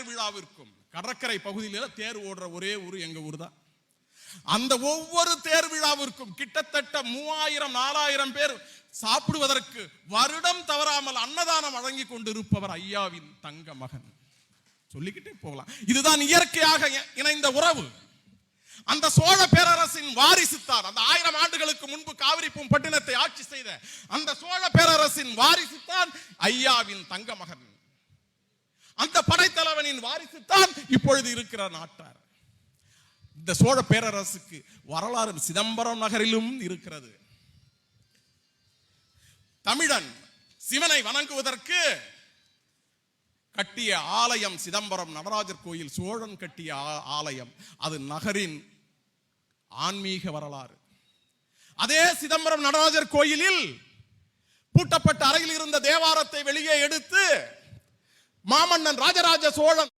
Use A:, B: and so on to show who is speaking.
A: தேர் விழாவிற்கும் கடற்கரை பகுதியில தேர் ஓடுற ஒரே ஊர் எங்க ஊர் தான் அந்த ஒவ்வொரு தேர் விழாவிற்கும் கிட்டத்தட்ட மூவாயிரம் நாலாயிரம் பேர் சாப்பிடுவதற்கு வருடம் தவறாமல் அன்னதானம் வழங்கி கொண்டிருப்பவர் ஐயாவின் தங்க மகன். சொல்லிக்கிட்டே போகலாம். இதுதான் இயற்கையாக இணைந்த உறவு. அந்த சோழ பேரரசின் வாரிசுத்தான் அந்த ஆயிரம் ஆண்டுகளுக்கு முன்பு காவிரி பட்டினத்தை ஆட்சி செய்த அந்த சோழ பேரரசின் வாரிசுத்தான் ஐயாவின் தங்க மகன். அந்த படைத்தலைவனின் வாரிசுத்தான் இப்பொழுது இருக்கிற நாட்டார். இந்த சோழ பேரரசுக்கு வரலாறு சிதம்பரம் நகரிலும் இருக்கிறது. தமிழன் சிவனை வணங்குவதற்கு கட்டிய ஆலயம் சிதம்பரம் நடராஜர் கோயில் சோழன் கட்டிய ஆ- ஆலயம் அது நகரின் ஆன்மீக வரலாறு. அதே சிதம்பரம் நடராஜர் கோயிலில் பூட்டப்பட்ட அறையில் இருந்த தேவாரத்தை வெளியே எடுத்து மாமன்னன் ராஜராஜ சோழன்.